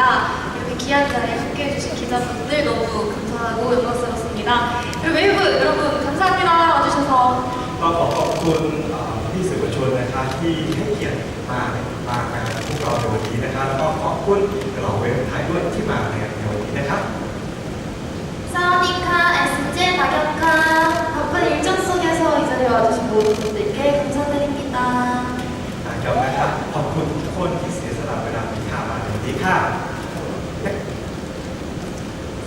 서현입니다. 이렇게 귀한 자리에 함께해주신 기자분들 너무 감사하고 영광스럽습니다. 그리고 웨이브 여러분 감사합니다. 와주셔서. ก็ขอขอบคุณเอ่อพี่สื่อมวลชนนะครับที่ให้เกียรติมามาในพวกเราในวันนี้นะครับแล้วก็ขอบคุณเหล่าเว็บไทยด้วยที่มาในวันนี้นะครับ 사와디카, SJ 박영카. 바쁜 일정 속에서 이 자리에 와주신 모든 분들께 감사드립니다. นะครับนะครับขอบคุณทุกคนที่เสียสละเวลามีค่ามาในวันนี้ค่ะ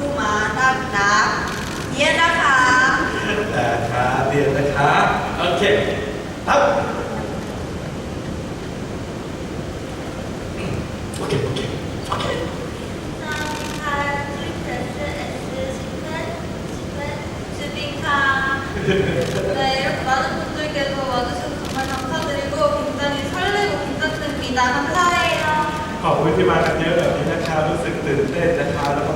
루마 남남 이해나카. แต่ครับเรียนนะครับโอเคครับอืมโอเคโอเคโอเค 사와디카, 트리플스, S10은, 10은, 주빈카. 네, 이렇게 많은 분들께서 와주셔서 정말 감사드리고 굉장히 설레고 긴장됩니다. 감사해요. ขอบคุณที่มากันเยอะแบบนี้นะครับรู้สึกตื่นเต้นนะครับแล้วก็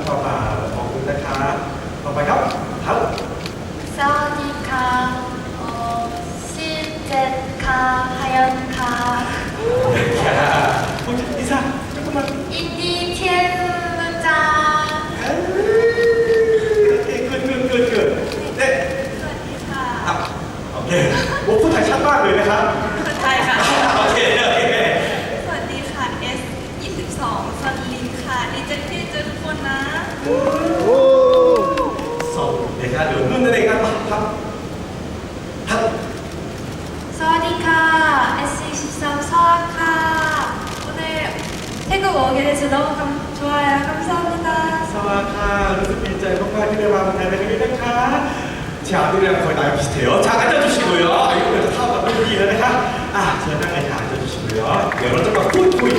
비슷해요. 자, 앉아주시고요. 아, 이거 그래도 타워가 뚫기는 해가. 아, 저랑 이렇게 앉아주시고요. 네, 오늘 잠깐 뿌이뿌이.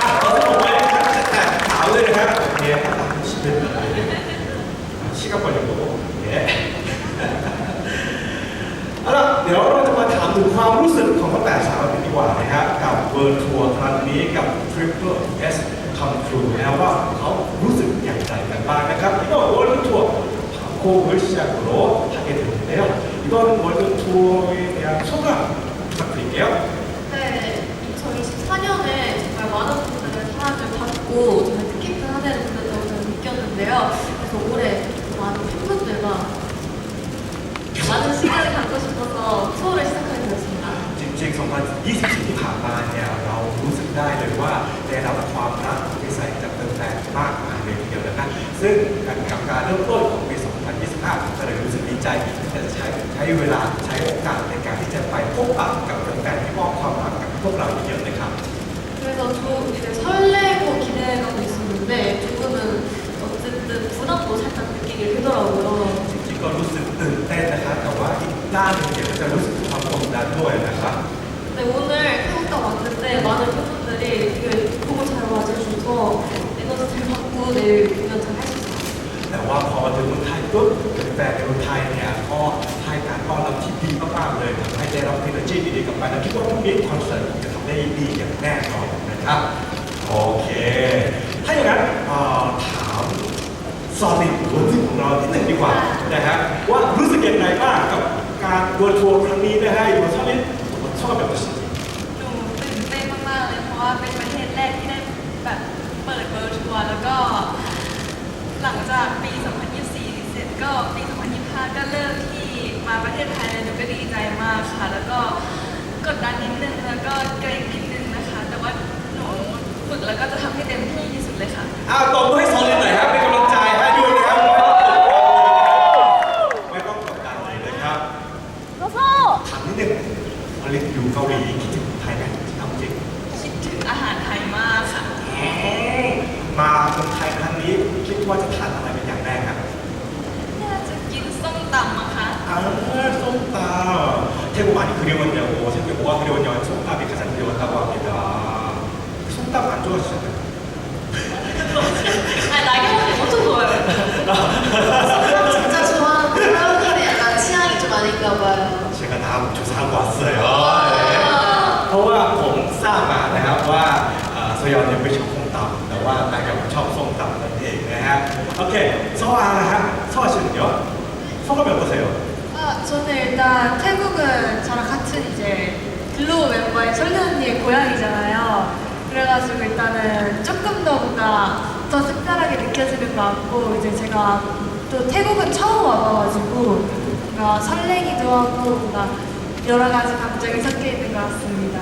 아, 어서 먹어요. 자, 다음에 해가. 예, 딱 시간 시간 걸리고. 예. เอาล่ะเดี๋ยวเราจะมาถามถึงความรู้สึกของตั้งแต่สามปีดีกว่านะครับกับเวิร์ทัวร์ครั้งนี้กับ Triple S Come True นะครับว่าเขารู้สึกอย่างไรกันบ้างนะครับ이번월드투어 곡을 시작으로 하게 되는데요. 이번 월드 투어에 대한 소감 부탁드릴게요. 네 2024년에 정말 많은 분들의 사랑을 받고 정말 뜻깊은 한 해를 보냈다고 저는 느꼈는데요 그래서 올해 많은 팬분들과 많은 시간을 갖고 싶어서 투어를 시작하게 되었습니다 จริงๆ 2024 ที่ผ่านมาเนี่ยเรารู้สึกได้เลยว่าได้รับความรักที่ใส่จากแฟนๆมากมายเลยทีเดียวนะครับซึ่งกับการเริ่มต้นของปี 2025 ก็เลยรู้สึกดีใจที่จะใช้ใช้ เวลาใช้โอกาสในการที่จะไปพบปะกับแฟนๆที่มอบความรักกับพวกเราเยอะเลยครับ 그래서 좀 이제 설레고 기대감도 있었는데 조금은 어쨌든 부담도 살짝 느끼게 되더라고요. จริงๆก็รู้สึกตื่นเต้นนะครับแต่ว่าอีกด้านหนึงเนี่ยก็จะรู้สึกความกดดันด้วยนะครับ 근데 오늘 태국가 왔는데 많은 팬분들이 되게 보고 잘 와주셔서 에너지 잘 받고 내일 공연 잘 할 수 있었어요. แต่ ว่าพอมาถึงเมืองไทยปุ๊บแฟนในเมืองไทยเนี่ยก็ให้การต้อนรับที่ดีมากๆเลยทำให้ได้รับเอเนอร์จีดีๆกลับไปและคิดว่าพรุ่งนี้คอนเสิร์ตจะทำได้ดีอย่างแน่นอนนะครับโอเค ถ้าอย่างนั้นถามซอลิดคนที่ของเราที่หนึ่งดีกว่านะฮะว่ารู้สึกยังไงบ้างกับการเวิร์ทัวร์ครั้งนี้นะฮะอยู่ซอลิดชอบแบบไหนหนูตื่นเต้นมากๆเลยเพราะว่าเป็นประเทศแรกที่ได้แบบเปิดเวิร์ทัวร์แล้วก็ หลังจากปี 2024 เสร็จก็ปี 2025 ก็เริ่มที่มาประเทศไทยเลยหนูก็ดีใจมากค่ะ แล้วก็กดดันนิดนึงแล้วก็เกรงนิดนึงนะคะ แต่ว่าหนูฝึกแล้วก็จะทำให้เต็มที่ที่สุดเลยค่ะ อ้าวตบมือให้ซอลิดหน่อยครับ นี้คิดว่าจะทานอะไรเป็นอย่างแรกครับ น่าจะกินส้มตำมั้งคะ 아, 솜땀. 태국 많이 그리웠냐고, 태국에 뭐가 그리웠냐고 솜땀이 가장 그리웠다고 합니다. 솜땀 안 좋아하시잖아요. 아니 나경원 엄청 좋아요. 진짜 좋아하는 사람들이 약간 취향이 좀 아닌가 봐요. 제가 다 조사하고 왔어요. 네. เพราะว่าผมทราบมานะครับว่าเอ่อโซยอนยังไม่ชอบส้ม นะฮะโอเคโซอานะฮะโซอา씨는요 소감이 어떠세요? 아, 저는 일단 태국은 저랑 같은 이제 글로우 멤버의 설리 언니의 고향이잖아요. 그래가지고 일단은 조금 더 뭔가 더 특별하게 느껴지는 것 같고 이제 제가 또 태국은 처음 와봐가지고 뭔가 설레기도 하고 뭔가 여러 가지 감정이 섞여 있는 것 같습니다.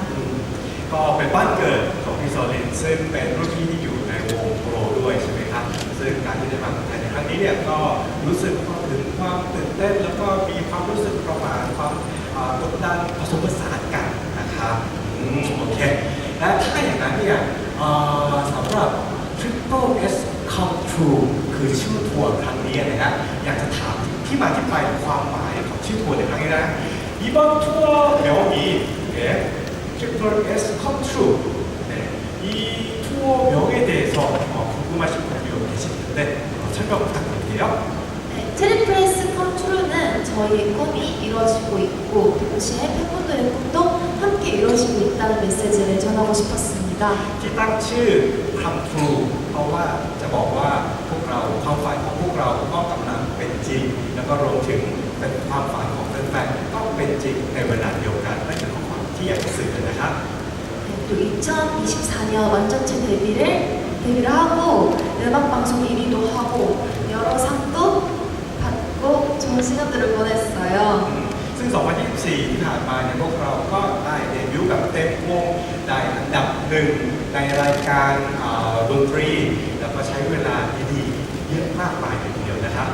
ก็เป็นบ้านเกิดของพี่โซลินซึ่งเป็นรุ่นพี่ที่อยู่ในวงโปรด้วยใช่ไหมครับ ซึ่งการที่ได้มาเมืองไทยในครั้งนี้เนี่ยก็รู้สึกถึงความตื่นเต้น แล้วก็มีความรู้สึกประมาณความอ่ากดดันผสมผสานกันนะครับอืมโอเค และถ้าอย่างนั้นเนี่ยเอ่อสำหรับ Triple S Come True คือชื่อทัวร์ครั้งนี้นะฮะอยากจะถามที่มาที่ไปความหมายของชื่อทัวร์ในครั้งนี้นะ 이번 투어 명이 예, Triple S Come True 네, 이 투어 명에 대해서 어, 궁금하신 분 이 계실 텐데 어, 설명 부탁드릴게요. 네, 트리플레스 컴트루는 저희의 꿈이 이루어지고 있고 동시에 팬분들의 꿈도 함께 이루어지고 있다는 메시지를 전하고 싶었습니다. ที่ตั้งชื่อ Come True เพราะว่าจะบอกว่าพวกเราความฝันของพวกเราก็กำลังเป็นจริง แล้วก็รวมถึงเป็นความฝันของแฟนๆก็เป็นจริงในเวลาเดียวกันนั่นคือข้อความที่อยากจะสื่อนะครับ 네, 또 2024년 완전체 데뷔를 데뷔를 하고 음악 방송 1위도 하고 여러 상도 받고 좋은 시간들을 보냈어요. ซึ่ง 2024 ที่ผ่านมาเนี่ยพวกเราก็ได้เดบิวต์กับเต็มวงได้อันดับหนึ่งในรายการเอ่อดนตรี แล้วก็ใช้เวลาดีๆเยอะมากมายเลยทีเดียวนะครับ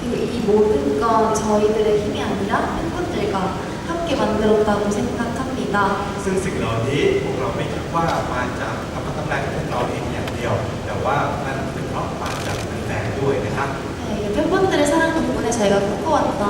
그리고 이 모든 건 저희들의 힘이 아니라 팬분들과 함께 만들었다고 생각합니다. ซึ่งสิ่งเหล่านี้พวกเราไม่คิดว่ามาจากคำพัฒนาของพวกเราเองอย่างเ ดียว แต่ว่านั่นเป็นเพราะมาจากแฟนๆด้วยนะครับ 네, 이게 팬분들의 사랑 덕분에 저희가 꿈꿔왔던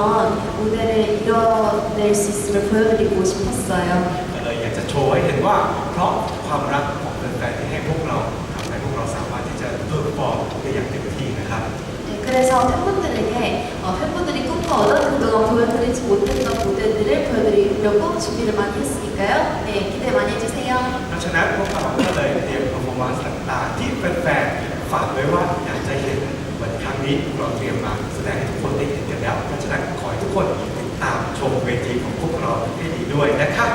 무대를 이뤄낼 수 있음을 보여드리고 싶었어요. ก็เลยอยากจะโชว์ให้เห็นว่า เพราะความรักของแฟนๆที่ให้พวกเราทำให้พวกเราสามารถที่จะเพอร์ฟอร์มได้อย่างเต็มที่นะครับ 네, 그래서 팬분들에게 어, 팬분들이 꿈꿔오던 그동안 보여드리지 못했던 무대들을 보여드리려고 준비를 많이 했으니까요. 네, 기대 많이 해주세요. เพราะฉะนั้นพวกเราก็เลยเตรียม performance ต่างๆ ที่แฟนๆฝากไว้ว่าอยากจะเห็นเหมือนครั้งนี้เราเตรียมมาแสดงให้ทุกคนได้เห็นกันแล้ว เพราะฉะนั้นขอให้ทุกคนติดตามชมเวทีของพวกเราให้ดีด้วยนะครับ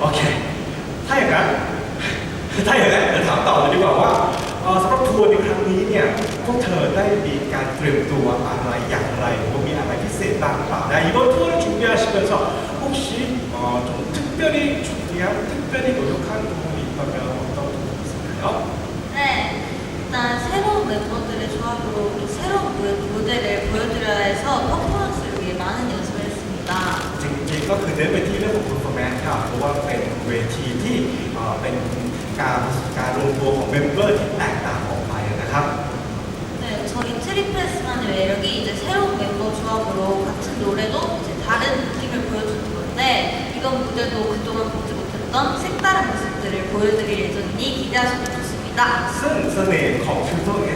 โอเค ถ้าอย่างนั้น ถ้าอย่างนั้นเดี๋ยวถามต่อเลยดีกว่าว่าเอ่อสำหรับทัวร์ในครั้งนี้เนี่ยพวกเธอได้มีการเตรียมตัวอะไรอย่างไรหรือว่ามีอะไรพิเศษบ้างหรือเปล่านะ이번 투어를 준비하시면서 혹시 어, 좀 특별히 준비한 특별히 노력한 부분이 있다면 새로운 멤버들의 조합으로 또 새로운 무- 무대를 보여드려야 해서 퍼포먼스를 위해 많은 연습을 했습니다. จริงๆก็คือเน้นไปที่เรื่องของ performance ครับเพราะว่าเป็นเวทีที่เอ่อเป็นการการรวมตัวของเมมเบอร์ที่แตกต่างออกไปนะครับ 네, 저희 트리플스만의 매력이 이제 새로운 멤버 조합으로 같은 노래도 이제 다른 느낌을 보여주는 건데 이번 무대도 그동안 보지 못했던 색다른 모습들을 보여드릴 예정이니 기대하시면 좋습니다. ซึ่งเสน่ห์ของ Triple S เนี่ยก็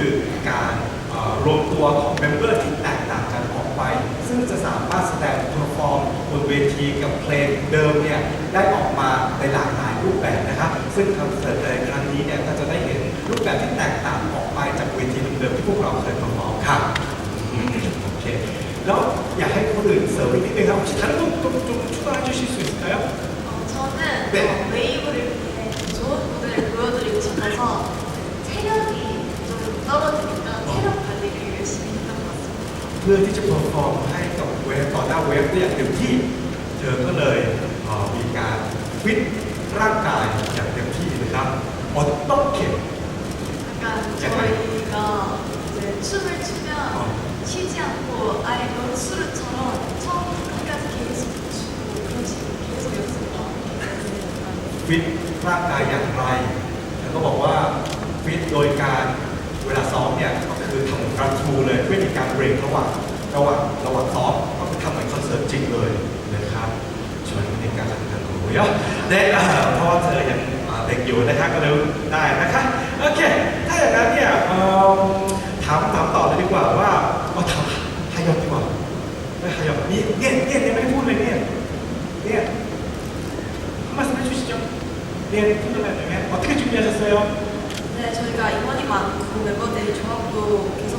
คือการรวมตัวของเมมเบอร์ที่แตกต่างกันออกไป ซึ่งจะสามารถแสดงเพอร์ฟอร์มบนเวทีกับเพลงเดิมเนี่ยได้ออกมาในหลากหลายรูปแบบนะครับซึ่งคอนเสิร์ตในครั้งนี้เนี่ยก็จะได้เห็นรูปแบบที่แตกต่างออกไปจากเวทีเดิมๆที่พวกเราเคยเพอร์ฟ 떨어지니까 체력 관리를 열심히 했던 것 같습니다. เพื่อที่จะเพอร์ฟอร์มให้กับเวฟต่อหน้าเวฟได้อย่างเต็มที่ เธอก็เลยเอ่อมีการฟิตร่างกายอย่างเต็มที่นะครับอดต้องเข็ม 약간 저희가 이제 춤을 추면 쉬지 않고 아예 런수르처럼 처음부터 끝까지 계속 추고 그런 식으로 계속 연습을 하고 ฟิตร่างกายอย่างไรเธอก็บอกว่า ฟิตโดยการ คือทำการทูเลยไม่มีการเบรกระหว่างระหว่างระหว่างซ้อมก็คือทำเหมือนคอนเสิร์ตจริงเลยนะครับชวนในการทำงานของหนูเยอะเด็กอ่าเพราะว่าเธอยังอ่าเด็กอยู่นะคะก็เลยได้นะคะโอเคถ้าอย่างนั้นเนี่ยเอิ่มถามถามต่อเลยดีกว่าว่าเอาถามฮายอนดีกว่าไม่ฮายอนนี่เนี่ยเนี่ยเนี่ยไม่ได้พูดเลยเนี่ยเนี่ย 한 말씀 해주시죠. 네, 궁금하네요. 어떻게 준비하셨어요? 네, 저희가 이번이만큼 멤버들이 조합도 계속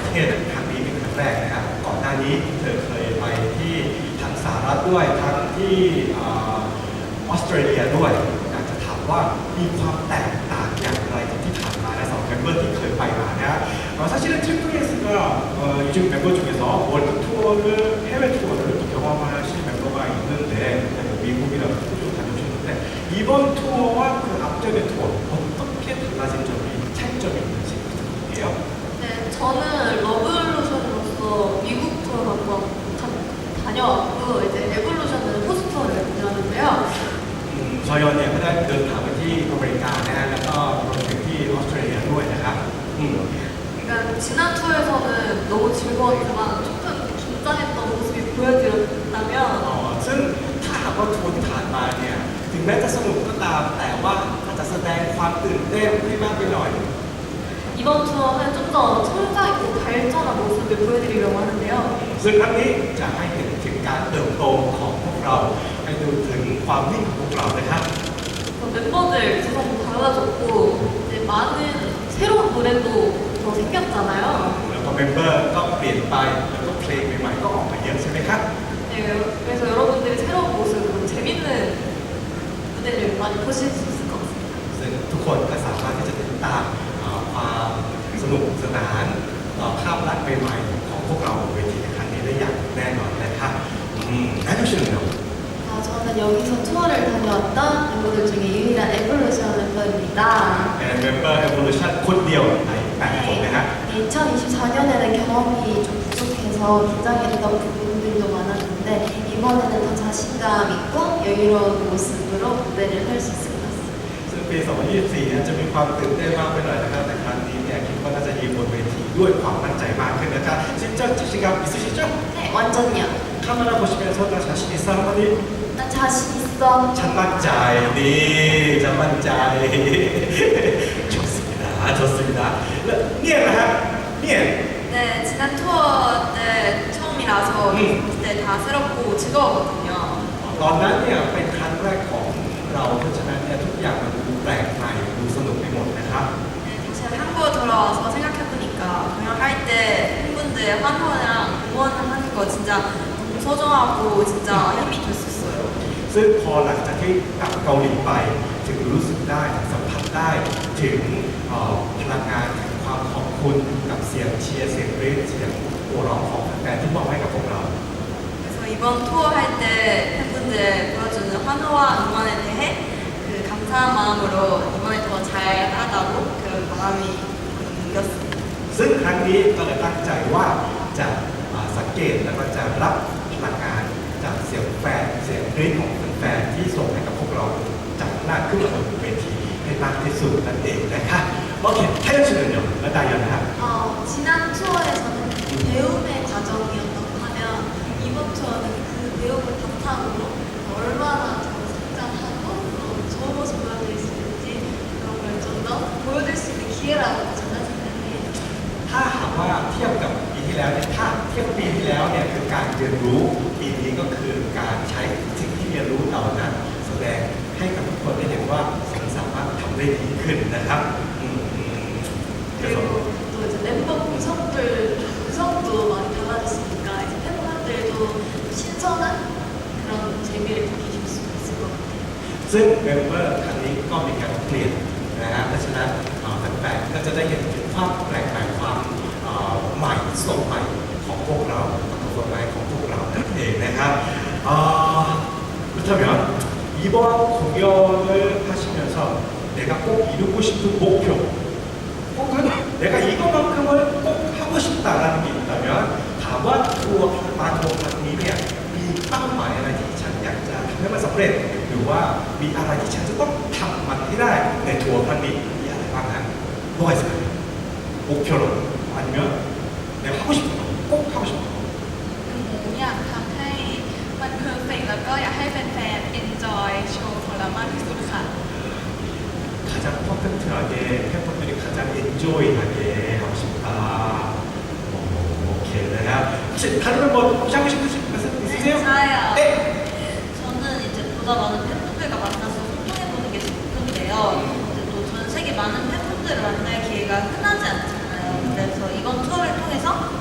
เทศครั้งนี้เป็นครั้งแรกนะครับก่อนหน้านี้เธอเคยไปที่ทางสหรัฐด้วยทั้งที่อ่า ออสเตรเลียด้วยอยากจะถามว่ามีความแตกต่างอย่างไรกับที่ผ่านมาและสำหรับเมมเบอร์ที่เคยไปมานะฮะเอ่อ 사실은 트리플스가 어, 요즘 멤버 중에서 월드 투어를 해외 투어를 또 경험하신 멤버가 있는데 뭐 미국이나 호주 다녀오셨는데 이번 투어와 저는 러블루션으로서 미국 투어 한번 가- 다녀왔고 이제 에볼루션은 호주 투어를 다녀왔는데요. อืมซอยอนเนี่ยก็ได้เดินทางไปที่อเมริกานะฮะแล้วก็รวมถึงที่ออสเตรเลียด้วยนะครับอืม 그러니까 지난 투어에서는 너무 즐거웠지만 조금 긴장했던 모습이 보여드렸다면 อ๋อซึ่งถ้าหากว่าทัวร์ที่ผ่านมาเนี่ย ถึงแม้จะสนุกก็ตาม แต่ว่าอาจจะแสดงความตื่นเต้นให้มากไปหน่อย 이번 투어는 좀 더 성장 있고 발전한 모습을 보여드리려고 하는데요. ซึ่งครั้งนี้จะให้เห็นถึงการเติบโตของพวกเรา ให้ดูถึงความนิ่งของพวกเรานะครับ 또 멤버들 구성도 달라졌고 이제 많은 새로운 노래도 더 생겼잖아요. แล้วก็เมมเบอร์ก็เปลี่ยนไป แล้วก็เพลงใหม่ๆก็ออกมาเยอะใช่ไหมครับ 네, 그래서 여러분들이 새로운 모습, 그리고 재밌는 무대를 많이 보실 수 있을 것 같습니다. ซึ่งทุกคนก็สามารถที่จะติดตามเอ่อความส นุกสนานต่อภาพลักษณ์ใหม่ๆของพวกเราบนเวทีในครั้งนี้ได้อย่างแน่นอนนะครับอืมแอนดูชินเนาะ 아, 저는 여기서 투어를 다녀왔던 멤버들 중에 유일한 에볼루션 멤버입니다. เป็นเมมเบอร์ Evolution คนเดียวใน8คนนะฮะ 네, 2024년에는 경험이 좀 부족해서 긴장했던 부분들도 많았는데 이번에는 더 자신감 있고 여유로운 모습으로 무대를 할 수 있을 것 같습니다. ซึ่งปี 2024เนี่ยจะมีความตื่นเต้นมากไปหน่อยนะครับ แต่ครั้งนี้ เนี่ยคิดว่าน่าจะยืนบนเวทีด้วยความมั่นใจมากขึ้นนะครับ진짜자신감있으시죠 네, 완전요. 카메라 보시면서 나 자신 있어 한마디 나 자신 있어. ฉันมั่นใจนี่ฉันมั่นใจ 좋습니다 좋습니다เนี่ยนะฮะเนี่ย 네, 지난 투어 때 처음이라서 음. 그때 다 새롭고 즐거웠거든요. ตอนนั้นเนี่ยเป็นครั้งแรกของเราเพราะฉะนั้นเนี่ยทุกอย่างมัน 팬분들 환호랑 응원하는 거 진짜 너무 소중하고 진짜 힘이 됐었어요. ซึ่งพอหลังจากที่กลับเกาหลีไป ถึงรู้สึกได้สัมผัสได้ถึงเอ่อพลังงานแห่งความขอบคุณกับเสียงเชียร์เสียงเรียกเสียงโห่ร้องของแฟนๆที่มอบให้กับพวกเรา 그래서 이번 투어 할 때 팬분들 보여주는 환호와 응원에 대해 그 감사한 마음으로 이번에 더 잘하다고 그런 마음이 생겼습니다. ซึ่งครั้งนี้ก็เลยตั้งใจว่าจะอ่าสังเกตแล้วก็จะรับพลังงานจากเสียงแฟนเสียงกรี๊ดของแฟนๆที่ส่งให้กับพวกเราจากหน้าขึ้นมาบนเวทีให้มากที่สุดนั่นเองนะคะโอเค타이어 씨는요และดายอนนะครับ 어, 지난 투어에서는 배움의 과정이었다고 하면 이번 투어는 그 배움을 바탕으로 얼마나 더 성장하고 어, 좋은 모습 보여드릴 수 있는지 그런 걸 좀 더 보여줄 수 있는 기회라고 ที่แล้วเนี่ยถ้าเทียบกับปีที่แล้วเนี่ยคือการเรียนรู้ปีนี้ก็คือการใช้สิ่งที่เรียนรู้เหล่านั้นแสดงให้กับทุกคนได้เห็นว่าฉันสามารถทำได้ดีขึ้นนะครับอืมอืมเดี๋ยว 그리고 또 이제 멤버 구성들 구성도 많이 달라졌으니까 이제 팬분들도 신선한 그런 재미를 느끼실 수 있을 것 같아요. ซึ่งเมมเบอร์ครั้งนี้ก็มีการเปลี่ยนนะฮะเพราะฉะนั้นเอ่อ แฟนๆก็จะได้เห็นถึงความแปลกใหม่ความเอ่อใหม่ สดใหม่ของพวกเราความสดใหม่ของพวกเรานั่นเองนะครับเอ่อ 그렇다면 이번 공연을 하시면서 내가 꼭 이루고 싶은 목표 혹은 내가 이거만큼을 꼭 하고 싶다라는 게 있다면 다만 투어 마토นี้เนี่ยมีเป้าหมายอะไรที่ฉันอยากจะทำให้มันสำเร็จ หรือว่ามีอะไรที่ฉันจะต้องทำมันให้ได้ในทัวร์ครั้งนี้มีอะไรบ้างฮะ뭐가 있을까요? 목표로 아니면 내가 하고 싶은 거꼭 하고 싶은 거 หนูอยากทำให้มันเพอร์เฟกแล้วก็อยากให้แฟนๆ enjoy โชว์ของเรามากที่สุดค่ะ 가장 퍼펙트하게 팬분들이 가장 엔조이하게 하고 싶다. 오, 오케이, 내가 혹시 다른 멤버 혹시 하고 싶으신 말씀 있으세요? 저요. 네. 저는 이제 보다 많은 팬분들과 만나서 소통해보는 게 목표인데요. 이제 또 전 세계 많은 팬분들을 만날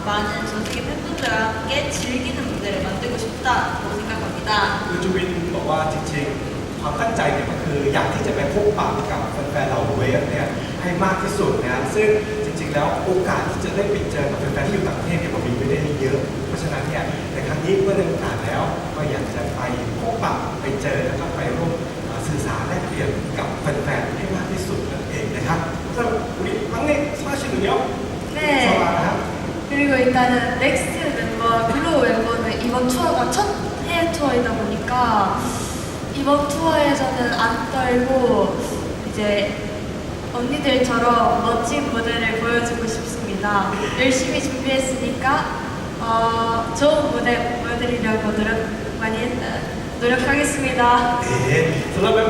많은 전 세계 팬분들과 함께 즐기는 무대를 만들고 싶다고 생각합니다. คือจูบินบอกว่าจริงๆ ความตั้งใจเนี่ยก็คืออยากที่จะไปพบปะกับแฟนๆเราเวฟเนี่ยให้มากที่สุดนะซึ่งจริงๆ แล้วโอกาสที่จะได้ไปเจอกับแฟนๆที่อยู่ต่างประเทศเนี่ยมันมีไม่ได้เยอะ เพราะฉะนั้นเนี่ยในครั้งนี้เมื่อได้โอกาสแล้วก็อยากจะไปพบปะไปเจอแล้วก็ 그리고 일단은 넥스 멤버, 블루 멤버는 이번 투어가 첫 해외 투어이다 보니까 이번 투어에서는 안 떨고 이제 언니들처럼 멋진 무대를 보여주고 싶습니다. 열심히 준비했으니까 어, 좋은 무대 보여드리려고 노력 많이 했, 노력하겠습니다. 네, 그러면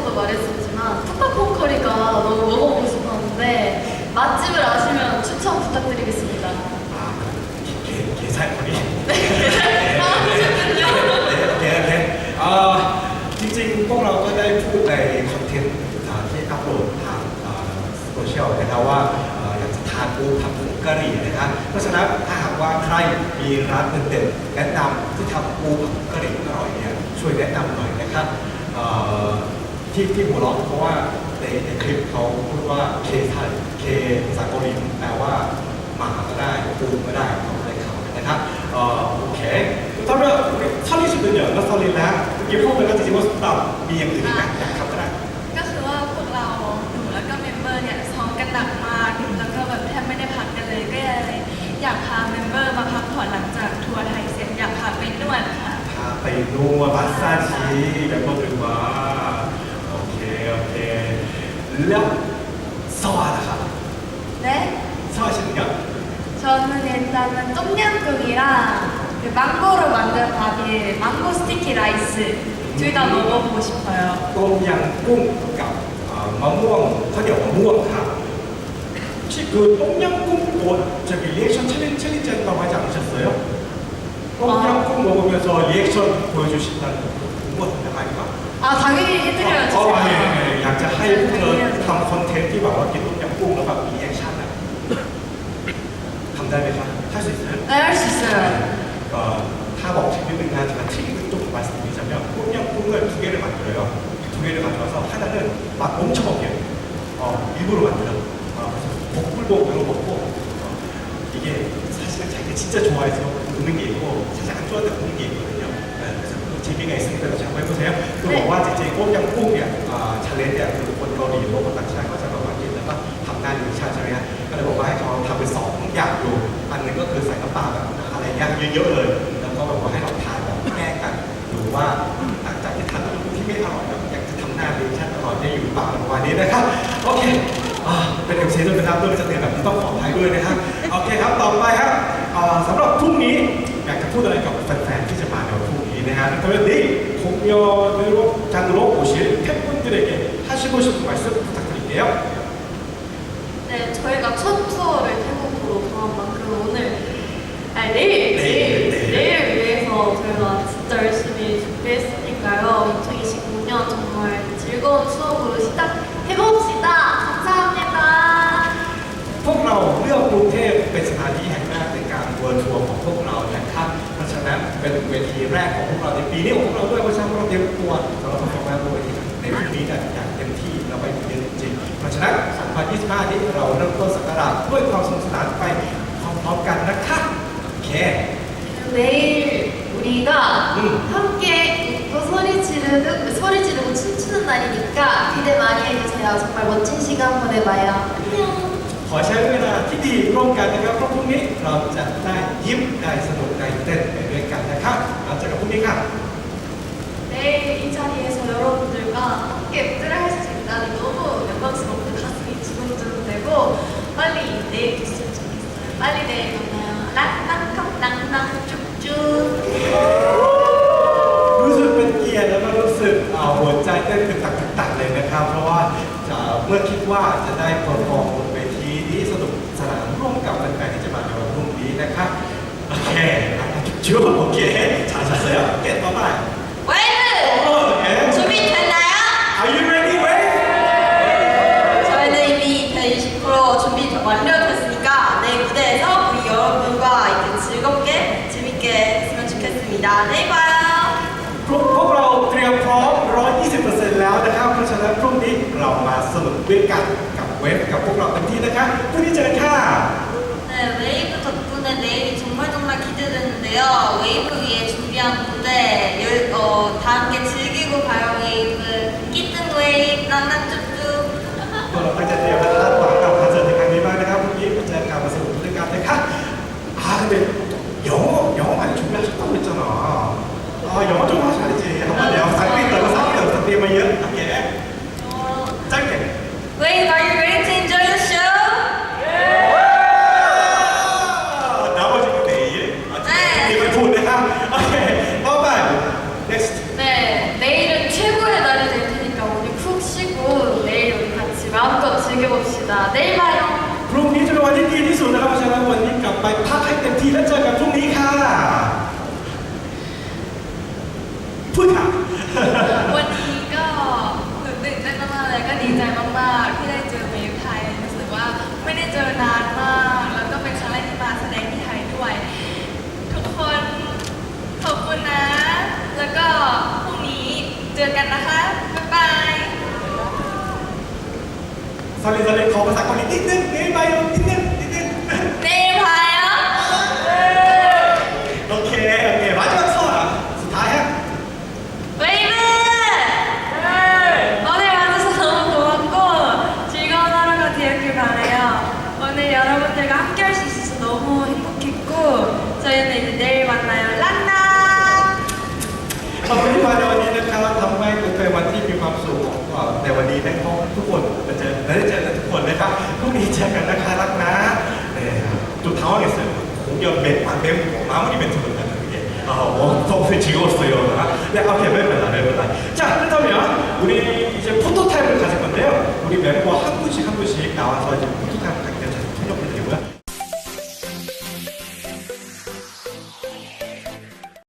콘텐츠에서도 말했었지만 푸파퐁커리가 너무 먹어보고 싶었는데 맛집을 아시면 추천 부탁드리겠습니다. 아, 게, 게, 계산거리? 네, 하셨군요. โอเคโอเคเอ่อจริงๆ พวกเราก็ได้พูดในคอนเทนต์อ่าที่อัพโหลดทางโซเชียลนะครับว่าเอ่ออยากจะทานปูทำผงกะหรี่นะครับ เพราะฉะนั้นถ้าหากว่าใครมีร้านเด่นๆแนะนำที่ทำปูผัดผงกะหรี่อร่อยเนี่ยช่วยแนะนำหน่อยนะครับเอ่อ ที่ที่หัวเราะเพราะว่าในในคลิปเขาพูดว่าเคไทยเคภาษากวินแปลว่าหมาก็ได้ปูก็ได้อะไรเขานะครับเอ่อโอเคถ้าเรื่องถ้าที่สุดเป็อย่างนักลินแล้วเกี่ยวข้องกันก็จะถือว่าต่บมีอย่างอื่นไหมนะครับก็ได้ก็คือว่าพวกเราหนูแล้วก็เมมเบอร์เนี่ยซ้อมกันหนักมากแล้วก็แบบแทบไม่ได้พักกันเลยก็เลยอยากพาเมมเบอร์มาพักผ่อนหลังจากทัวร์ไทยเสร็จอยากพาไปนวดค่ะพาไปนวดพัสซาชีแบบพวกเป็นว่า 능력 소화라. 네? 소화 씨는요? 저는 일단은 똠양꿍이랑 그 망고로 만든 밥인 망고 스티키 라이스 둘다 음. 먹어보고 싶어요. 똠양꿍 값, 아, 머무왕, 아니 어무왕 혹시 그 똠양꿍 뭐 저기 리액션 챌린 챌린지한다고 하지 않으셨어요? 아. 똠양꿍 먹으면서 리액션 보여주신다는 거 같은데 아닌가? 아 당연히 해드려야죠. 어, 어, 예, 예. 약자 하이프는 당 콘텐츠 마와기도 약국으로 막 이행시하나. 감사합니다. 할수 있어요? 네, 할 수 있어요. 네. 어, 다 먹튀기는 하지만 튀기는 좀 말씀드리자면 꽃냥 꽁을 두 개를 만들어요. 두 개를 가져와서 하나는 막 엄청 먹게요. 어, 일부러 만들어. 먹불도 배로 먹고 어, 이게 사실은 자기가 진짜 좋아해서 먹는 게 있고 사실 안 좋아하다 먹는 게 있거든요. ชีพยัไงซึ่งเป็นแชมป์ไว้พราะฉะนั้คือบอกว่าจริงๆพวกยังพุ่งเนี่ยชาเลนจ์เนี่ยคือคนเกาหลีหรือคนต่างชาติก็จะประมาณนี้แล้วก็ทำงานหรือชาติใช่ไหมก็เลยบอกว่าให้เขาทำไปสองอย่างดูอันนึงก็คือใส่น้ำปลาแบบอะไรยากเยอะๆเลย แล้วก็แบบว่าให้เราทานแบบแก้กันหรือว่าหลังจากที่ทานที่ไม่อร่อยแบบอยากจะทำหน้าดียนชาติอร่อยได้อยู่ปากอเปล่าวันี้นะครับโอเคเป็นเอ็มซีด้วยนะครับด้วยจะเตือนแบบนี้ต้องขออภัยด้วยนะครับโอเคครับต่อไปครับสำหรับพรุ่งนี้อยากจะพูดอะไรกับแฟนๆที่จะมาในวันพรุ่ง นี้นะฮะ그러면내일공연으로장으로오실팬분들에게하시고싶은말씀부탁드릴게요 네, 저희가 첫 투어를 태국으로 정한 만큼 오늘 아니 내일 내일, 내일 내일. 내일을 위해서 저희가 진짜 열심히 준비했으니까요. 2029년 정말 즐거운 추억으로 시작해 봅시다. 감사합니다. พวกเราเลือกกรุงเทพเป็นสถานที่แห่งแรกในการเวิร์ทัวร์ของพวกเรานะครับ เพรา ะฉะนั้นเป็นเวทีแรกของพวกเราในปีนี้ของพวกเราด้วยเพราะฉะนั้นพวกเราเตรียมตัวสำหรับการมาบนเวทีในพรุ่งนี้กันอย่างเต็มที่เราไปเยอะจริงๆเพราะฉะนั้น 2025 นี้เราเริ่มต้นสักราชด้วยความสนุกสนานไปพร้อมๆกันนะครับโอเค 내일 우리가 음. 함께 웃고 소리 지르고 소리 지르고 춤추는 날이니까 기대 많이 해주세요. 정말 멋진 시간 보내봐요. 안녕. ขอใช้เวลาที่ดีร่วมกันนะครับเพราะพรุ่งนี้เราจะได้ยิ้มได้สนุกได้เต้น เราเจอกันพรุ่งนี้ครับ 내일 이 자리에서 여러분들과 함께 무대를 할 수 있다니 너무 영광스럽고 가슴이 두근두근되고 빨리 내일 뵀으면 좋겠어요. 빨리 내일 만나요. 랑랑컵랑랑 쭉쭉. รู้สึกเป็นเกียรติแล้วก็รู้สึกเอ่อหัวใจเต้นเป็นตักเป็นตักเลยนะครับ เพราะว่าจะเมื่อคิดว่าจะได้เปรฟอร์มบนเวทีที่สนุกสนานร่วมกับแฟนๆที่จะมาในวันพรุ่งนี้นะครับ โอเค จุ๊บโอเค잘하셨어요โอเคต่อไป 웨이브! โอเค 준비됐나요? Are you ready wait 저희는 이미 120% 준비 완료됐으니까 내일 무대에서 우리 여러분과 이렇게 즐겁게 재밌게 했으면 좋겠습니다. 내일 봐요. พวกพวกเราเตรียมพร้อม 120%แล้วนะครับ เพราะฉะนั้นพรุ่งนี้เรามาสนุกด้วยกันกับเว็บกับพวกเราเต็มที่นะครับพรุ่งนี้เจอกันค่ะ 네, 웨이브 기대되는데요. 웨이브 위에 준비한 무대 열, 어, 다 함께 즐기고 가요 웨이브. 끼뜬 웨이브 랑랑 쭈쭈. พวกเราก็จะเตรียมและคาดหวังกับคอนเสิร์ตในครั้งนี้มากนะครับพรุ่งนี้มาเจอกันมาสนุกด้วยกันนะครับ아 근데 영어 영어 많이 준비하셨다고 했잖아 아 영어 좀 하셔야